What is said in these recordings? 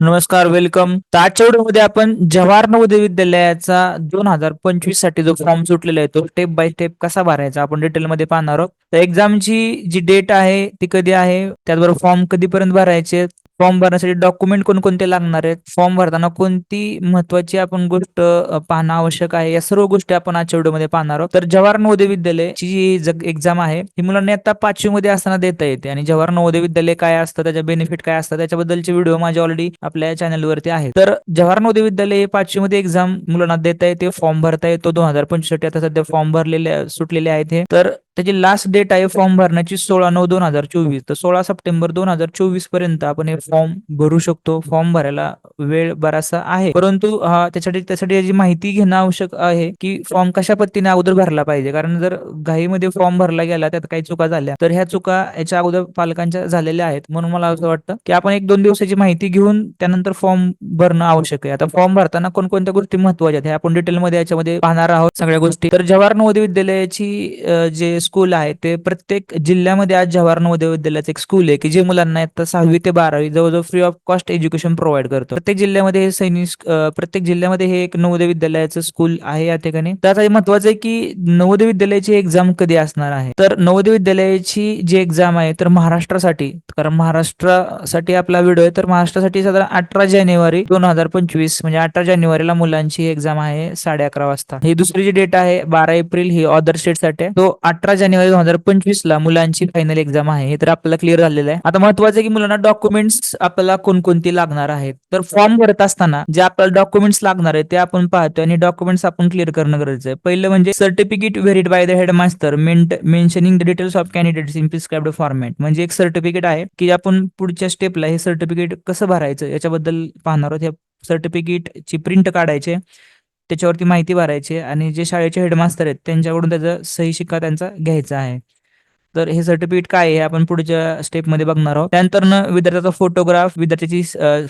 नमस्कार वेलकम तर आजच्या व्हिडिओमध्ये आपण जवाहर नवोदय विद्यालयाचा दोन हजार पंचवीससाठी जो फॉर्म सुटलेला आहे तो स्टेप बाय स्टेप कसा भरायचा आपण डिटेलमध्ये पाहणार आहोत. तर एक्झामची जी डेट आहे ती कधी आहे? त्याचबरोबर फॉर्म कधीपर्यंत भरायचे? फॉर्म भरण्यासाठी डॉक्युमेंट कोणकोणते लागणार आहेत? फॉर्म भरताना कोणती महत्वाची आपण गोष्ट पाहणं आवश्यक आहे? या सर्व गोष्टी आपण आजच्या व्हिडिओमध्ये पाहणार आहोत. तर जवाहर नवोदय विद्यालयाची जी एक्झाम आहे ही मुलांना आता पाचवी मध्ये असताना देता येते. आणि जवाहर नवोदय विद्यालय काय असतं त्याच्या बेनिफिट काय असतात त्याच्याबद्दलचे व्हिडिओ माझे ऑलरेडी आपल्या चॅनलवरती आहे तर जवाहर नवोदय विद्यालय हे पाचवी मध्ये एक्झाम मुलांना देता येते फॉर्म भरता येतो. दोन हजार पंचवीससाठी आता सध्या फॉर्म भरलेले सुटलेले आहेत हे. तर त्याची लास्ट डेट आहे फॉर्म भरण्याची सोळा नऊ दोन हजार चोवीस. तर सोळा सप्टेंबर दोन हजार चोवीसपर्यंत आपण हे फॉर्म भरू शकतो. फॉर्म भरायला वेळ बराचसा आहे. परंतु त्यासाठी त्यासाठी याची माहिती घेणं आवश्यक आहे की फॉर्म कशा पद्धतीने अगोदर भरला पाहिजे. कारण जर घाईमध्ये फॉर्म भरला गेला त्यात काही चुका झाल्या तर ह्या चुका याच्या अगोदर पालकांच्या झालेल्या आहेत. म्हणून मला असं वाटतं की आपण एक दोन दिवसाची माहिती घेऊन त्यानंतर फॉर्म भरणं आवश्यक आहे. आता फॉर्म भरताना कोणकोणत्या गोष्टी महत्त्वाच्या आहेत? हे आपण डिटेलमध्ये याच्यामध्ये पाहणार आहोत सगळ्या गोष्टी. तर जवाहर नवोदय विद्यालयाची जे स्कूल आहे ते प्रत्येक जिल्ह्यामध्ये आज जवाहर नवोदय विद्यालयाचं एक स्कूल आहे की जे मुलांना सहावी ते बारावी जवळजवळ free of cost education provide करतो. प्रत्येक जिल्ह्यामध्ये हे सैनिक प्रत्येक जिल्ह्यामध्ये हे एक नवोदय विद्यालयाचं स्कूल आहे या ठिकाणी. तर आता महत्वाचं आहे की नवोदय विद्यालयाची एक्झाम कधी असणार आहे? तर नवोदय विद्यालयाची जी एक्झाम आहे तर महाराष्ट्रासाठी कारण महाराष्ट्रासाठी आपला व्हिडिओ आहे तर महाराष्ट्रासाठी साधारण अठरा जानेवारी दोन हजार पंचवीस म्हणजे अठरा जानेवारीला मुलांची एक्झाम आहे साडे अकरा वाजता. ही दुसरी जी डेट आहे बारा एप्रिल ही ऑदर स्टेटसाठी तो अठरा जानेवारी दोन हजार पंचवीस ला मुलांची फायनल एक्झाम आहे. हे तर आपल्याला क्लिअर झालेलं आहे. आता महत्वाचं आहे की मुलांना डॉक्युमेंट्स आपल्याला कोणकोणती लागणार आहेत? तर फॉर्म भरत असताना जे आपल्याला डॉक्युमेंट्स लागणार आहेत ते आपण पाहतो आणि डॉक्युमेंट्स आपण क्लिअर करणं गरजेचं आहे. पहिलं म्हणजे certificate verified by the headmaster mentioning the details of candidates in prescribed format म्हणजे एक सर्टिफिकेट आहे की आपण पुढच्या स्टेपला हे सर्टिफिकेट कसं भरायचं याच्याबद्दल पाहणार आहोत. या सर्टिफिकेटची प्रिंट काढायचे त्याच्यावरती माहिती भरायची आणि जे शाळेचे हेडमास्टर आहेत त्यांच्याकडून त्याचा सही शिक्का त्यांचा घ्यायचा आहे. तर हे सर्टिफिकेट काय आहे आपण पुढच्या स्टेपमध्ये बघणार आहोत. त्यानंतर विद्यार्थ्याचा फोटोग्राफ विद्यार्थ्याची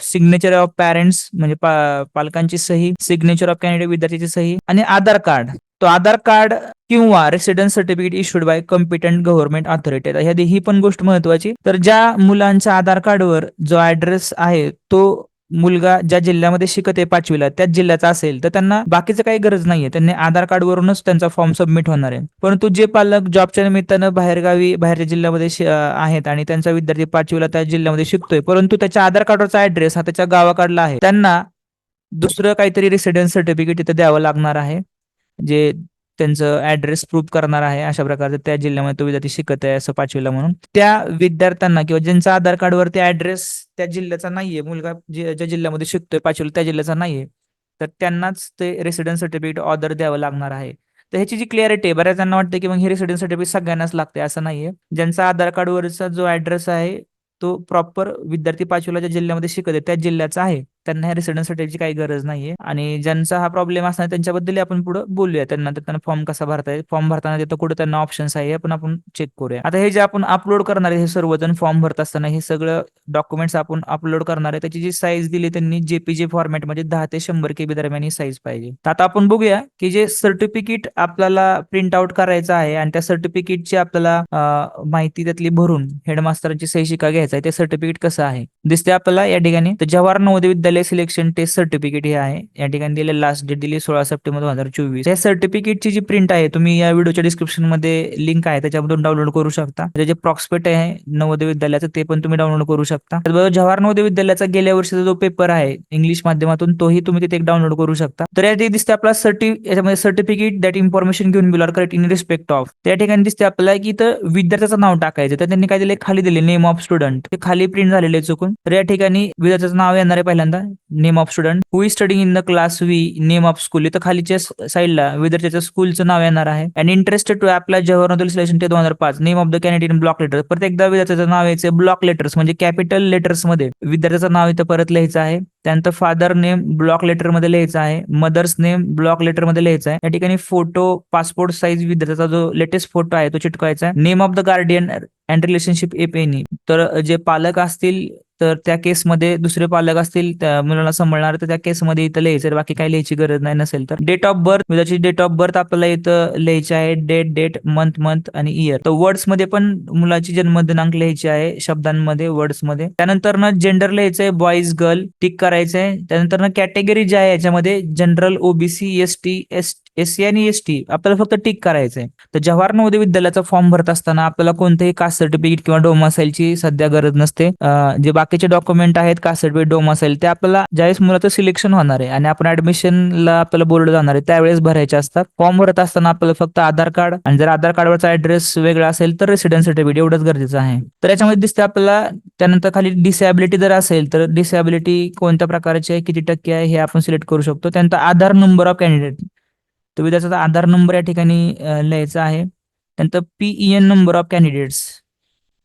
सिग्नेचर ऑफ पॅरेंट्स म्हणजे पा- पालकांची सही सिग्नेचर ऑफ कॅन्डिडेट विद्यार्थ्याची सही आणि आधार कार्ड. तो आधार कार्ड किंवा residence certificate issued by competent government authority ह्या ही पण गोष्ट महत्वाची. तर ज्या मुलांच्या आधार कार्डवर जो ऍड्रेस आहे तो मुलगा ज्या जिल्ह्यामध्ये शिकत आहे पाचवीला त्याच जिल्ह्याचा असेल तर त्यांना बाकीचं काही गरज नाहीये. त्यांनी आधार कार्ड वरूनच त्यांचा फॉर्म सबमिट होणार आहे. परंतु जे पालक जॉबच्या निमित्तानं बाहेरगावी बाहेरच्या जिल्ह्यामध्ये आहेत आणि त्यांचा विद्यार्थी पाचवीला त्या जिल्ह्यामध्ये शिकतोय परंतु त्याच्या आधार कार्डवरचा ऍड्रेस हा त्याच्या गावाकडला आहे. त्यांना दुसरं काहीतरी रेसिडेन्स सर्टिफिकेट इथं द्यावं लागणार आहे जे त्यांचं ऍड्रेस प्रूफ करणार आहे अशा प्रकारचं त्या जिल्ह्यामध्ये तो विद्यार्थी शिकत आहे असं पाचवीला म्हणून. त्या विद्यार्थ्यांना किंवा ज्यांचा आधार कार्डवरती ऍड्रेस त्या जिल्ह्याचा नाहीये. मुलगा जे- ज्या जिल्ह्यामध्ये शिकतोय पाचवीला त्या जिल्ह्याचा नाहीये. तर त्यांनाच ते रेसिडेंट सर्टिफिकेट ऑर्डर द्यावं लागणार आहे. तर ह्याची जी क्लिअरिटी आहे बऱ्याच जणांना वाटतं की मग हे रेसिडेंट सर्टिफिकेट सगळ्यांनाच लागते असं नाहीये. ज्यांचा आधार कार्डवरचा जो ऍड्रेस आहे तो प्रॉपर विद्यार्थी पाचवीला ज्या जिल्ह्यामध्ये शिकत आहे त्या जिल्ह्याचा आहे. त्यांना ह्या सर्टिफिकेटची काही गरज नाहीये. आणि ज्यांचा हा प्रॉब्लेम असणार त्यांच्याबद्दल आपण पुढे बोलूया. त्यांना त्यांना फॉर्म कसा भरता येईल? फॉर्म भरताना तिथं कुठे त्यांना ऑप्शन्स आहे पण आपण चेक करूया. आता हे जे आपण अपलोड करणार आहे हे सर्वजण फॉर्म भरत असताना हे सगळं डॉक्युमेंट्स आपण अपलोड करणार आहे. त्याची जी साईज दिली त्यांनी जेपीजे फॉर्मॅटमध्ये दहा ते शंभर केबी दरम्यान ही साईज पाहिजे. तर आता आपण बघूया की जे सर्टिफिकेट आपल्याला प्रिंट आउट करायचं आहे आणि त्या सर्टिफिकेटची आपल्याला माहिती त्यातली भरून हेडमास्टरांची सही शिका घ्यायचा आहे ते सर्टिफिकेट कसं आहे? दिसते आपल्याला या ठिकाणी. तर जवाहर नवोदय विद्यालय सिलेक्शन टेस्ट सर्टिफिकेट हे आहे? या ठिकाणी दिले लास्ट डेट दिली सोळा सप्टेंबर दोन हजार चोवीस. या सर्टिफिकेटची जी प्रिंट आहे तुम्ही या व्हिडिओच्या डिस्क्रिप्शनमध्ये लिंक आहे त्याच्यामधून डाउनलोड करू शकता. जे प्रॉक्सपेट आहे नवोदय विद्यालयाचं ते पण तुम्ही डाउनलोड करू शकता. त्याचबरोबर जवाहर नवोदय विद्यालयाचा गेल्या वर्षीचा जो पेपर आहे इंग्लिश माध्यमातून तोही तुम्ही तिथे डाउनलोड करू शकता. तर या दिसते आपला सर्टि याच्यामध्ये सर्टिफिकेट दॅट इन्फॉर्मेशन घेऊन bill are correct in respect of त्या ठिकाणी दिसते आपल्याला की इथं विद्यार्थ्याचं नाव टाकायचं. तर त्यांनी काय दिले खाली दिले नेम ऑफ स्टुडंट ते खाली प्रिंट झालेले चुकून. तर या ठिकाणी विद्यार्थ्याचं नाव येणार आहे पहिल्यांदा. Name of student who is studying in the class V name of school इथं खालीच्या साईडला विद्यार्थ्याच्या स्कूलचं नाव येणार आहे. And interested to apply Jawahar Navodaya selection ते दोन हजार पाच. Name of the candidate in block letter परत एकदा विद्यार्थ्याचं नाव यायचं ब्लॉक लेटर्स म्हणजे कॅपिटल लेटर्समध्ये. विद्यार्थ्याचं नाव इथं परत लिहायचं आहे. त्यानंतर फादर नेम ब्लॉक लेटरमध्ये लिहायचं आहे. मदर्स नेम ब्लॉक लेटरमध्ये लिहायचं आहे. या ठिकाणी फोटो पासपोर्ट साईज विद्यार्थ्याचा जो लेटेस्ट फोटो आहे तो चिटकवायचा आहे. Name of the guardian and relationship if any तर जे पालक असतील तर त्या केसमध्ये दुसरे पालक असतील त्या मुलांना सांभाळणार तर त्या केसमध्ये इथं लिहायचं बाकी काही लिहायची गरज नाही नसेल तर. डेट ऑफ बर्थ मुलाची डेट ऑफ बर्थ आपल्याला इथं लिहायची आहे. डेट डेट मंथ मंथ आणि इयर तर वर्ड्समध्ये पण मुलाची जन्म दिनांक लिहायची आहे शब्दांमध्ये वर्ड्समध्ये. त्यानंतर ना जेंडर लिहायचंय बॉईज गर्ल टिक करायचंय त्यानंतर ना कॅटेगरी जी आहे याच्यामध्ये general OBC S T S S C आणि एस टी आपल्याला फक्त टिक करायचंय. तर जवाहर नवोदय विद्यालयाचा फॉर्म भरत असताना आपल्याला कोणतेही कास्ट सर्टिफिकेट किंवा डोमासाईलची सध्या गरज नसते. जे बाकीचे डॉक्युमेंट आहेत कास्ट सर्टिफिकेट डोमासाईल ते आपल्याला ज्यावेळेस मुलाचं सिलेक्शन होणार आहे आणि आपण ऍडमिशनला आपल्याला बोललं जाणार आहे त्यावेळेस भरायचे असतात. फॉर्म भरत असताना आपल्याला फक्त आधार कार्ड आणि जर आधार कार्डवरचा ऍड्रेस वेगळा असेल तर रेसिडेन्स सर्टिफिकेट एवढंच गरजेचं आहे. तर याच्यामध्ये दिसते आपल्याला त्यानंतर खाली डिसेबिलिटी जर असेल तर डिसेबिलिटी कोणत्या प्रकारची आहे किती टक्के आहे हे आपण सिलेक्ट करू शकतो. त्यानंतर आधार नंबर ऑफ कॅन्डिडेट तर विद्यार्थ्याचा आधार नंबर या ठिकाणी लिहायचा आहे. त्यानंतर पीईएन नंबर ऑफ कॅन्डिडेट्स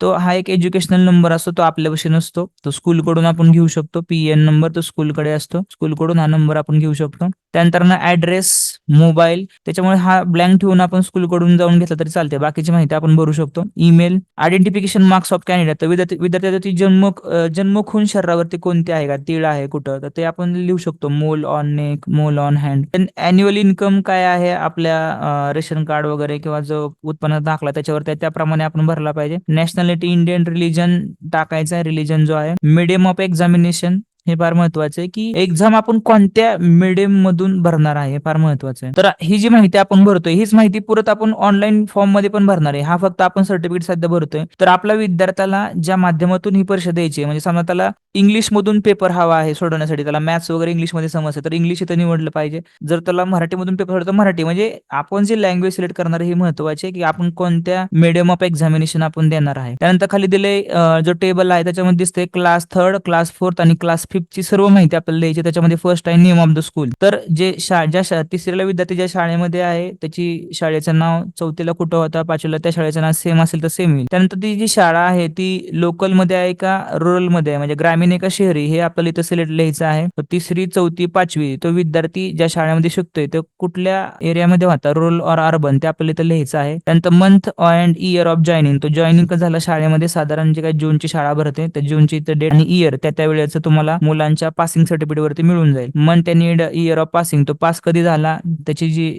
तो हा एक एज्युकेशनल नंबर असतो तो आपल्यापाशी नसतो. तो स्कूलकडून आपण घेऊ शकतो. पीएन नंबर तो स्कूलकडे असतो. स्कूलकडून हा नंबर आपण घेऊ शकतो. त्यानंतर ना ऍड्रेस मोबाईल त्याच्यामुळे हा ब्लँक ठेवून आपण स्कूलकडून जाऊन घेतला तरी चालते बाकीची माहिती आपण भरू शकतो. Email identification marks of candidate तर विद्यार्थी विद्यार्थ्याचा ती जन्म जन्म खून शरीरावरती कोणते आहे का? तीळ आहे कुठं? तर ते आपण लिहू शकतो. Mole on neck mole on hand annual income काय आहे? आपल्या रेशन कार्ड वगैरे किंवा जो उत्पन्न दाखला त्याच्यावर त्याप्रमाणे आपण भरला पाहिजे. नॅशनल नॅशनॅलिटी इंडियन रिलीजन टाकायचं आहे रिलीजन जो आहे. मीडियम ऑफ एक्झामिनेशन हे फार महत्वाचं आहे की एक्झाम आपण कोणत्या मीडियम मधून भरणार आहे हे फार महत्वाचं आहे. तर ही जी माहिती आपण भरतोय हीच माहिती परत आपण ऑनलाईन फॉर्ममध्ये पण भरणार आहे. हा फक्त आपण सर्टिफिकेट सध्या भरतोय. तर आपल्या विद्यार्थ्याला ज्या माध्यमातून ही परीक्षा द्यायची आहे म्हणजे समजा त्याला इंग्लिश मधून पेपर हवा आहे सोडवण्यासाठी त्याला मॅथ्स वगैरे इंग्लिशमध्ये तर इंग्लिश इथं निवडलं पाहिजे. जर त्याला मराठीमधून पेपर तर मराठी म्हणजे आपण जे लँग्वेज सिलेक्ट करणार हे महत्त्वाचे की आपण कोणत्या मीडियम ऑफ एक्झामिनेशन आपण देणार आहे. त्यानंतर खाली दिले जो टेबल आहे त्याच्यामध्ये दिसते क्लास थर्ड क्लास फोर्थ आणि क्लास फिफ्थची सर्व माहिती आपल्याला द्यायची त्याच्यामध्ये फर्स्ट आहे नेम ऑफ द स्कूल तर जे शा ज्या शा तिसरीला विद्यार्थी ज्या शाळेमध्ये आहे त्याची शाळेचं नाव चौथीला कुठं होता पाचवीला त्या शाळेचं नाव सेम असेल तर सेम येईल त्यानंतर ती जी शाळा आहे ती लोकलमध्ये आहे का रुरलमध्ये आहे? म्हणजे ग्रामीण आहे का शहरी? हे आपल्याला इथं सिलेक्ट लिहायचं आहे. तिसरी चौथी पाचवी तो विद्यार्थी ज्या शाळेमध्ये शिकतोय तो कुठल्या एरियामध्ये होता? रुरल और अर्बन ते आपल्याला इथं लिहायचं आहे. त्यानंतर month and year of joining तो जॉईनिंग झाला? शाळेमध्ये साधारण जे काही जूनची शाळा भरते त्या जूनची इथं डेट आणि इयर त्या त्या वेळेचं तुम्हाला मुलांच्या पासिंग सर्टिफिकेट वरती मिळून जाईल. Month and year of passing तो पास कधी झाला त्याची जी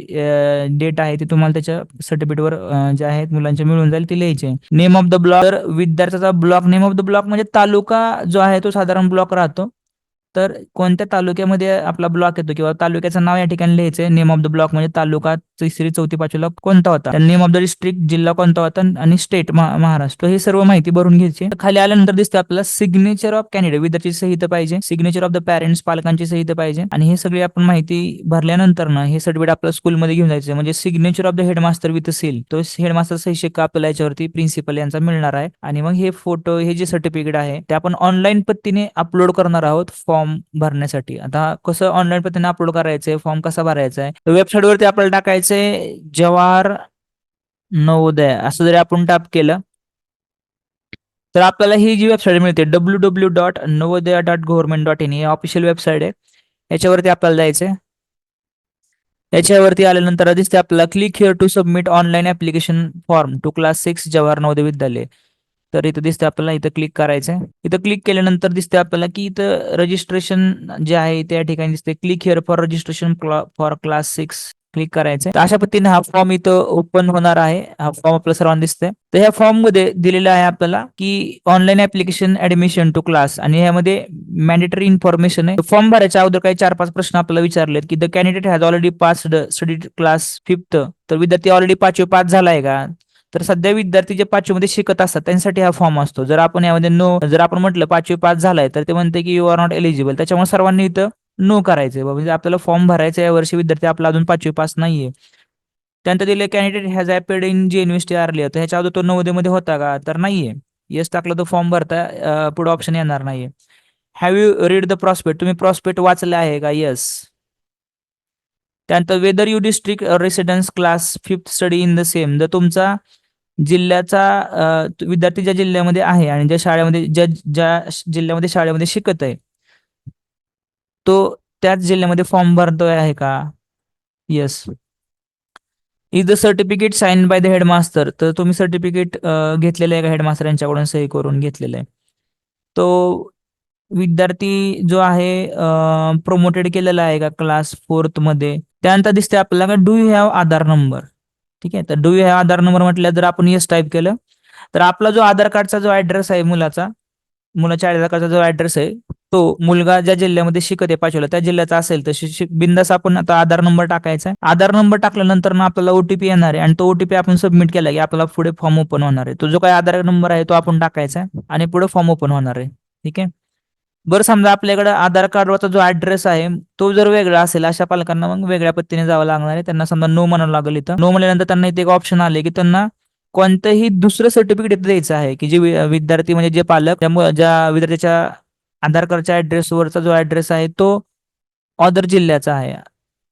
डेट आहे ती तुम्हाला त्याच्या सर्टिफिकेट वर जे आहेत मुलांच्या मिळून जाईल ती लिहायची नेम ऑफ द ब्लॉक तर विद्यार्थ्याचा block name of the block म्हणजे तालुका जो आहे तो साधारण ब्लॉक राहतो. तर कोणत्या तालुक्यामध्ये आपला ब्लॉक येतो? किंवा तालुक्याचं नाव या ठिकाणी लिहायचंय नेम ऑफ द ब्लॉक म्हणजे तालुका तिसरी चौथी पाचवीला कोणता होता? नेम ऑफ द डिस्ट्रिक्ट जिल्हा कोणता होता? आणि स्टेट महाराष्ट्र. हे सर्व माहिती भरून घ्यायची तर खाली आल्यानंतर दिसते आपल्याला सिग्नेचर ऑफ कॅन्डिडेट विद्यार्थी सहित पाहिजे. सिग्नेचर ऑफ द पॅरेंट्स पालकांची सहित पाहिजे. आणि हे सगळी आपण माहिती भरल्यानंतर ना हे सर्टिफिकेट आपल्या स्कूलमध्ये घेऊन जायचं म्हणजे signature of the headmaster with seal तो हेडमास्टर सही शिक्का आपल्याला याच्यावरती प्रिन्सिपल यांचा मिळणार आहे. आणि मग हे फोटो हे जे सर्टिफिकेट आहे ते आपण ऑनलाईन पद्धतीने अपलोड करणार आहोत. फॉर्म फॉर्म भरण्यासाठी. आता कसं ऑनलाईन पद्धतीने अपलोड करायचंय फॉर्म कसा भरायचा आहे वेबसाईट वरती आपल्याला टाकायचंय जवाहर नवोदय असं जरी आपण टाप केलं तर आपल्याला ही जी वेबसाईट मिळते W W dot Navodaya dot government dot in he official website आहे. याच्यावरती आपल्याला जायचंय. याच्यावरती आल्यानंतर दिसते आपल्याला click here to submit online application form to class six Jawahar Navodaya Vidyalaya. तर इथं दिसतं आपल्याला इथं क्लिक करायचंय. इथं क्लिक केल्यानंतर दिसते आपल्याला की इथं रजिस्ट्रेशन जे आहे त्या ठिकाणी दिसते click here for registration for class six click करायचंय. अशा पद्धतीने हा फॉर्म इथं ओपन होणार आहे. हा फॉर्म आपल्या सर्वांना दिसतोय. तर ह्या फॉर्ममध्ये दिलेलं आहे आपल्याला की online application admission to class आणि यामध्ये मॅन्डेटरी इन्फॉर्मेशन आहे. फॉर्म भरायच्या अगोदर काही चार पाच प्रश्न आपल्याला विचारलेत की the candidate has already pass study class fifth तर विद्यार्थी ऑलरेडी पाचवी पास झालाय का? तर सध्या विद्यार्थी जे पाचवीमध्ये शिकत असतात त्यांच्यासाठी हा फॉर्म असतो. जर आपण यामध्ये नो जर आपण म्हटलं पाचवी पास झालाय तर ते म्हणते की यू आर नॉट एलिजिबल त्याच्यामुळे सर्वांनी इथं नो करायचंय बाबा. म्हणजे आपल्याला फॉर्म भरायचा या वर्षी विद्यार्थी आपला अजून पाचवी पास नाहीये. त्यानंतर दिले कॅन्डिडेट हॅज ॲपेड इन जी युनिव्हर्सिटी आरली तर ह्याच्या अगोदर तो मध्ये होता का? तर नाहीये. येस टाकला तो फॉर्म भरता पुढे ऑप्शन येणार नाहीये. Have you read the prospect तुम्ही प्रॉस्पेक्ट वाचले आहे का? येस त्यानंतर whether you district residence class fifth study in the same. जर तुमचा जिल्ह्याचा विद्यार्थी ज्या जिल्ह्यामध्ये आहे आणि ज्या शाळेमध्ये ज्या ज्या जिल्ह्यामध्ये शाळेमध्ये शिकत आहे तो त्याच जिल्ह्यामध्ये फॉर्म भरतोय आहे का? Yes is the certificate sign by the headmaster तर तुम्ही सर्टिफिकेट घेतलेलं आहे का हेडमास्टर यांच्याकडून? सही करून घेतलेलं आहे. तो विद्यार्थी जो आहे प्रोमोटेड केलेला आहे का क्लास फोर्थमध्ये? त्यानंतर दिसते आपल्याला do you have Aadhaar number. ठीक आहे? तर do you have Aadhaar number म्हटलं जर आपण येस टाईप केलं तर आपला जो आधार कार्डचा जो ऍड्रेस आहे मुलाचा मुलाच्या आधार कार्डचा जो ऍड्रेस आहे तो मुलगा ज्या जिल्ह्यामध्ये शिकत आहे पाचवीला त्या जिल्ह्याचा असेल तर बिंदास आपण आता आधार नंबर टाकायचा आहे. आधार नंबर टाकल्यानंतर ना आपल्याला ओटीपी येणार आहे आणि तो ओटीपी आपण सबमिट केला की आपल्याला पुढे फॉर्म ओपन होणार आहे. तो जो काही आधार नंबर आहे तो आपण टाकायचा आहे आणि पुढे फॉर्म ओपन होणार आहे. ठीक आहे? बरं समजा आपल्याकडे आधार कार्डवरचा जो ऍड्रेस आहे तो जर वेगळा असेल अशा पालकांना मग वेगळ्या पद्धतीने जावं लागणार आहे. त्यांना समजा नो म्हणावं लागेल इथं. नो म्हणल्यानंतर त्यांना इथे एक ऑप्शन आले की त्यांना कोणतंही दुसरं सर्टिफिकेट द्यायचं आहे की जे विद्यार्थी म्हणजे जे पालक त्यामुळे ज्या विद्यार्थ्याच्या आधार कार्डच्या ऍड्रेसवरचा जो ऍड्रेस आहे तो ऑदर जिल्ह्याचा आहे.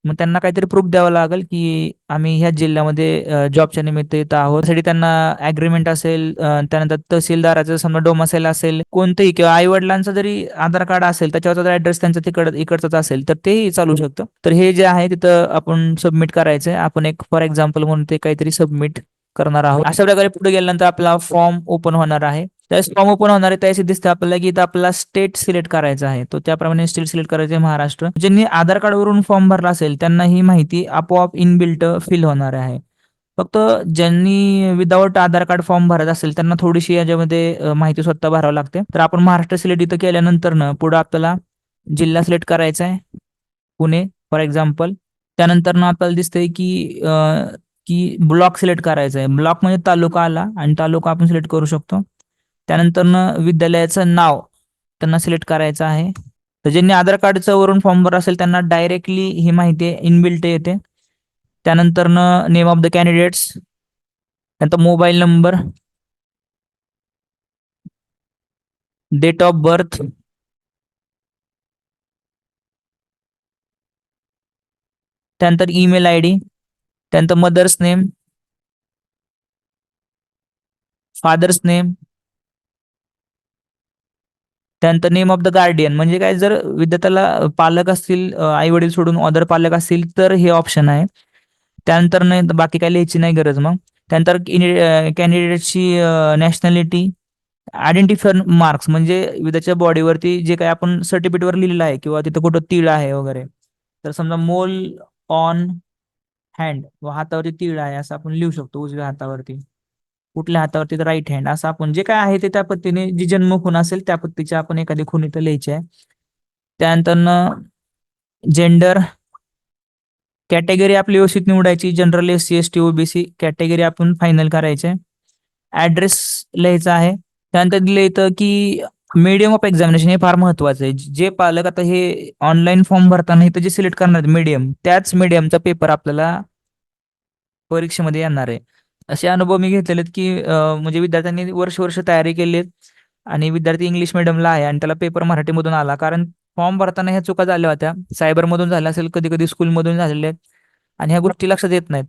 मग त्यांना काहीतरी प्रूफ द्यावं लागेल की आम्ही ह्या जिल्ह्यामध्ये जॉबच्या निमित्त येत आहोत. त्यासाठी त्यांना अग्रीमेंट असेल त्यानंतर तहसीलदाराचं समजा डोमासेल असेल कोणतंही किंवा आई वडिलांचं जरी आधार कार्ड असेल त्याच्यावरचा ऍड्रेस त्यांचा तिकड इकडचाच असेल तर तेही चालू शकतं. तर हे जे आहे तिथं आपण सबमिट करायचंय. आपण एक फॉर एक्झाम्पल म्हणून ते काहीतरी सबमिट करणार आहोत. अशा प्रकारे पुढे गेल्यानंतर आपला फॉर्म ओपन होणार आहे. त्यावेळेस फॉर्म ओपन होणार आहे त्यावेळेस दिसतं आपल्याला की इथं आपला स्टेट सिलेक्ट करायचा आहे. तो त्याप्रमाणे स्टेट सिलेक्ट करायचे महाराष्ट्र. ज्यांनी आधार कार्डवरून फॉर्म भरला असेल त्यांना ही माहिती आपोआप इनबिल्ट फिल होणार आहे. फक्त ज्यांनी विदाऊट आधार कार्ड फॉर्म भरत असेल त्यांना थोडीशी याच्यामध्ये माहिती स्वतः भरावं लागते. तर आपण महाराष्ट्र सिलेक्ट इथं केल्यानंतर ना पुढे आपल्याला जिल्हा सिलेक्ट करायचा आहे. पुणे फॉर एक्झाम्पल त्यानंतर ना आपल्याला दिसतंय की की ब्लॉक सिलेक्ट करायचा आहे. ब्लॉक म्हणजे तालुका आला आणि तालुका आपण सिलेक्ट करू शकतो. त्यानंतर विद्यालयाचं नाव त्यांना सिलेक्ट करायचं आहे. तर ज्यांनी आधार कार्डचं वरून फॉर्म भर असेल त्यांना डायरेक्टली ही माहिती इनबिल्ट येते. त्यानंतर नेम ऑफ द कॅन्डिडेट्स त्यानंतर mobile number date of birth त्यानंतर ईमेल आय डी त्यानंतर मदर्स नेम फादर्स नेम त्यानंतर नेम ऑफ द गार्डियन म्हणजे काय जर विद्यार्थ्याला पालक असतील आई वडील सोडून अदर पालक असतील तर हे ऑप्शन आहे. त्यानंतर नाही बाकी काय लिहायची नाही गरज मग. त्यानंतर कॅन्डिडेटची नॅशनॅलिटी आयडेंटिफायर मार्क्स म्हणजे विद्याच्या बॉडीवरती जे काही आपण सर्टिफिकेटवर लिहिलेलं आहे किंवा तिथं कुठं तीळ आहे वगैरे. तर समजा मोल ऑन हँड व हातावरती तीळ आहे असं आपण लिहू शकतो उजव्या हातावरती. कुठल्या हातावरती तर राईट हँड असं आपण जे काय आहे ते त्या पद्धतीने जी जन्म खून असेल त्या पद्धतीच्या आपण एखादी खून इथं लिहायची आहे. त्यानंतर जेंडर कॅटेगरी आपली व्यवस्थित निवडायची. General S C S T OBC category आपण फायनल करायचे. ऍड्रेस लिहायचा आहे. त्यानंतर दिलं येतं की मीडियम ऑफ एक्झामिनेशन हे फार महत्वाचं आहे. जे पालक आता हे ऑनलाईन फॉर्म भरताना इथं जे सिलेक्ट करणार मीडियम त्याच मीडियमचा पेपर आपल्याला परीक्षेमध्ये येणार आहे. असे अनुभव मी घेतलेले आहेत की म्हणजे विद्यार्थ्यांनी वर्ष वर्ष तयारी केली आणि विद्यार्थी इंग्लिश मिडियमला आहे आणि त्याला पेपर मराठीमधून आला. कारण फॉर्म भरताना ह्या चुका झाल्या होत्या. सायबरमधून झाल्या असेल कधी कधी स्कूलमधून झालेल्या आहेत आणि ह्या गोष्टी लक्षात येत नाहीत.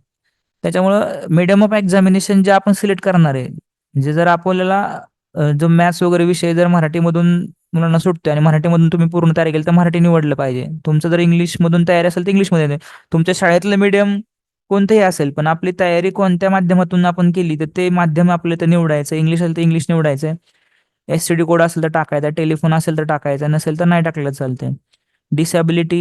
त्याच्यामुळं मीडियम ऑफ एक्झामिनेशन जे आपण सिलेक्ट करणार आहे म्हणजे जर आपल्याला जो मॅथ्स वगैरे विषय जर मराठीमधून मुलांना सुटतोय आणि मराठीमधून तुम्ही पूर्ण तयारी केली तर मराठी निवडलं पाहिजे. तुमचं जर इंग्लिशमधून तयारी असेल तर इंग्लिशमध्ये तुमच्या शाळेतलं मीडियम कोणतंही असेल पण आपली तयारी कोणत्या माध्यमातून आपण केली तर ते माध्यम आपलं तर निवडायचं. इंग्लिश असेल तर इंग्लिश निवडायचं. एस डी कोड असेल तर टाकायचा. टेलिफोन असेल तर टाकायचा. नसेल तर नाही टाकलं चालतंय. डिसेबिलिटी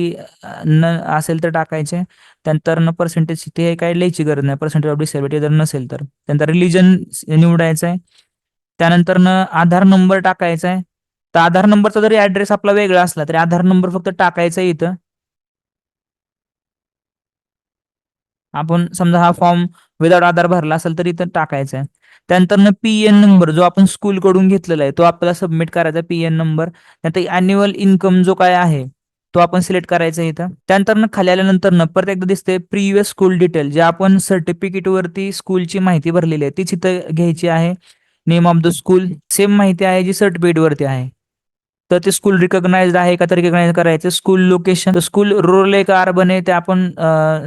न असेल तर टाकायचे. त्यानंतर न पर्सेंटेज ते काय लिहायची गरज नाही. पर्सेंटेज ऑफ डिसेबिलिटी जर नसेल तर. त्यानंतर रिलीजन निवडायचं आहे त्यानंतर न आधार नंबर टाकायचा आहे तर आधार नंबरचा जरी ऍड्रेस आपला वेगळा असला तरी आधार नंबर फक्त टाकायचा इथं. आपण समजा हा फॉर्म विदाउट आधार भरला असेल तर इथं टाकायचा आहे त्यानंतर पीएन नंबर जो आपण स्कूल कडून घेतलेला आहे तो आपल्याला सबमिट करायचा पीएन नंबर त्यानंतर अॅन्युअल इन्कम जो काय आहे तो आपण सिलेक्ट करायचा इथं. त्यानंतर खाली आल्यानंतर न परत एकदा दिसते प्रिव्हियस स्कूल डिटेल जे आपण सर्टिफिकेट वरती स्कूलची माहिती भरलेली आहे तीच इथं घ्यायची आहे. Name of the school same माहिती आहे जी सर्टिफिकेट वरती आहे. तर ते स्कूल रिकॉग्नाइज आहे का तर रिकॉग्नाइज करायचं. स्कूल लोकेशन स्कूल रुरल आहे का अर्बन आहे ते आपण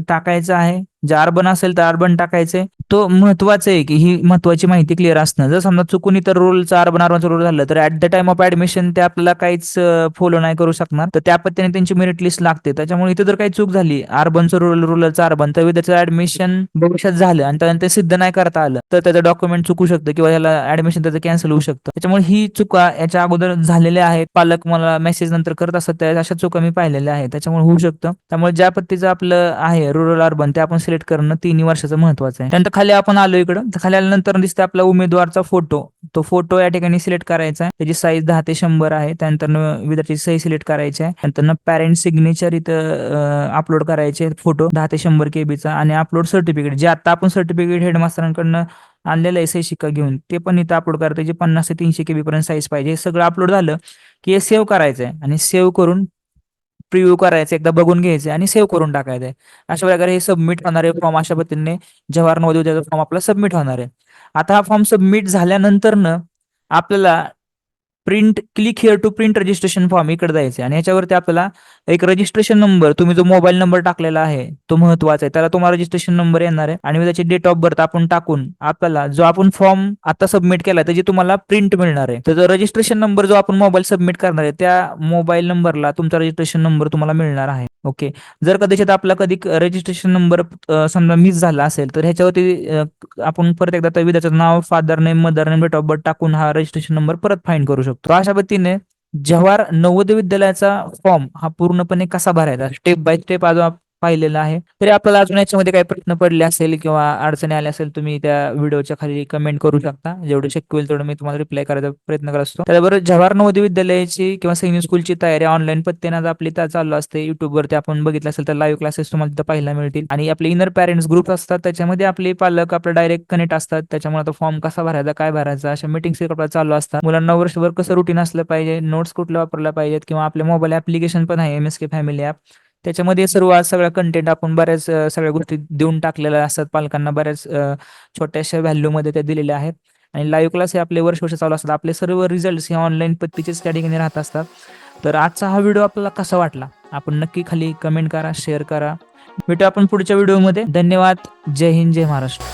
टाकायचं आहे. जे अर्बन असेल तर अर्बन टाकायचंय तो महत्वाचं आहे की ही महत्वाची माहिती क्लिअर असणं. जर समजा चुकून इतर रोलचा अर्बन अर्बनचा रोल झालं तर at the time of admission ते आपल्याला काहीच फॉलो नाही करू शकणार. तर त्या पद्धतीने त्यांची मेरिट लिस्ट लागते. त्याच्यामुळे इथे जर काही चूक झाली अर्बनचं रोल रुरलचं अर्बन तर विद्यार्थ्याचं ऍडमिशन भविष्यात झालं आणि त्यानंतर ते सिद्ध नाही करता आलं तर त्याचं डॉक्युमेंट चुकू शकतं किंवा त्याला ऍडमिशन त्याचं कॅन्सल होऊ शकतं. त्याच्यामुळे ही चुका याच्या अगोदर झालेल्या आहेत. पालक मला मेसेज नंतर करत असतात त्या अशा चुका मी पाहिलेल्या आहेत. त्याच्यामुळे होऊ शकतं. त्यामुळे ज्या पद्धतीचं आपलं आहे रुरल अर्बन ते आपण सिलेक्ट करणं तिन्ही वर्षाचं महत्वाचं आहे. त्यानंतर खाली आपण आलो इकडं. खाली आल्यानंतर दिसतं आपला उमेदवारचा फोटो तो फोटो या ठिकाणी सिलेक्ट करायचा आहे. त्याची साईज दहा ते शंभर आहे. त्यानंतर विद्यार्थी सही सिलेक्ट करायची आहे. नंतर पॅरेंट सिग्नेचर इथं अपलोड करायचे फोटो दहा ते शंभर केबीचा आणि अपलोड सर्टिफिकेट जे आता आपण सर्टिफिकेट हेडमास्टरांकडनं आणलेलं आहे सही शिक्का घेऊन ते पण इथं अपलोड करायचं. जे पन्नास ते तीनशे केबी पर्यंत साईज पाहिजे. हे सगळं अपलोड झालं की हे सेव्ह करायचं आहे. आणि सेव्ह करून प्रिव्ह्यू करायचं एकदा बघून घ्यायचं आणि सेव्ह करून टाकायचं. आहे अशा प्रकारे हे सबमिट होणारे फॉर्म अशा पद्धतीने. जवाहर नवोदय उद्याचा फॉर्म आपला सबमिट होणार आहे. आता हा फॉर्म सबमिट झाल्यानंतरनं आपल्याला print click here to print registration form इकडे जायचे आणि याच्यावरती आपल्याला एक रजिस्ट्रेशन नंबर तुम्ही जो मोबाईल नंबर टाकलेला आहे तो महत्त्वाचा आहे. त्याला तुम्हाला रजिस्ट्रेशन नंबर येणार आहे. आणि त्याची डेट ऑफ बर्थ आपण टाकून आपल्याला जो आपण फॉर्म आता सबमिट केला त्याची तुम्हाला प्रिंट मिळणार आहे. तर रजिस्ट्रेशन नंबर जो आपण मोबाईल सबमिट करणार आहे त्या मोबाईल नंबरला तुमचा रजिस्ट्रेशन नंबर तुम्हाला मिळणार आहे. ओके जर कदाचित आपला कधी रजिस्ट्रेशन नंबर समजा मिस झाला असेल तर ह्याच्यावरती आपण परत एकदा त्या नाव father name mother name date of birth टाकून हा रजिस्ट्रेशन नंबर परत फाईंड करू शकतो. अशा पद्धतीने जवाहर नवोदय विद्यालयाचा फॉर्म हा पूर्णपणे कसा भरायचा? स्टेप बाय स्टेप आज पाहिलेलं आहे. तरी आपल्याला अजून याच्यामध्ये काही प्रश्न पडले असेल किंवा अडचणी आल्या असेल तुम्ही त्या व्हिडिओच्या खाली कमेंट करू शकता. जेवढं शक्य होईल तेवढं मी तुम्हाला रिप्लाय करायचा प्रयत्न करत. असतो त्याबरोबर जवाहर नवोदय विद्यालयाची किंवा सैनिक स्कूलची तयारी ऑनलाईन पत्त्यानं आपली त्या चालू असते. युट्यूबवरती आपण बघितलं असेल तर लाईव्ह क्लासेस तुम्हाला तिथं पाहायला मिळतील. आणि आपले इनर पॅरेंट्स ग्रुप असतात त्याच्यामध्ये आपले पालक आपलं डायरेक्ट कनेक्ट असतात. त्याच्यामुळे आता फॉर्म कसा भरायचा काय भरायचा अशा मिटिंग्स आपल्याला चालू असतात. मुलांना वर्षभर कसं रुटीन असलं पाहिजे नोट्स कुठलं वापरल्या पाहिजेत किंवा आपले मोबाईल ऍप्लिकेशन पण आहे M S K family app त्याच्यामध्ये सर्व सगळ्या सगळा कंटेंट आपण बऱ्याच सगळ्या गोष्टी देऊन टाकलेल्या असतात. पालकांना बऱ्याच छोट्याशा व्हॅल्यू मध्ये त्या दिलेल्या आहेत. आणि लाईव्ह क्लास हे आपले वर्ष वर्ष चालू असतात. आपले सर्व रिझल्ट हे ऑनलाईन पद्धतीचेच त्या ठिकाणी राहत असतात. तर आजचा हा व्हिडिओ आपल्याला कसा वाटला? आपण नक्की खाली कमेंट करा शेअर करा. भेटू आपण पुढच्या व्हिडिओमध्ये धन्यवाद. जय हिंद जय महाराष्ट्र.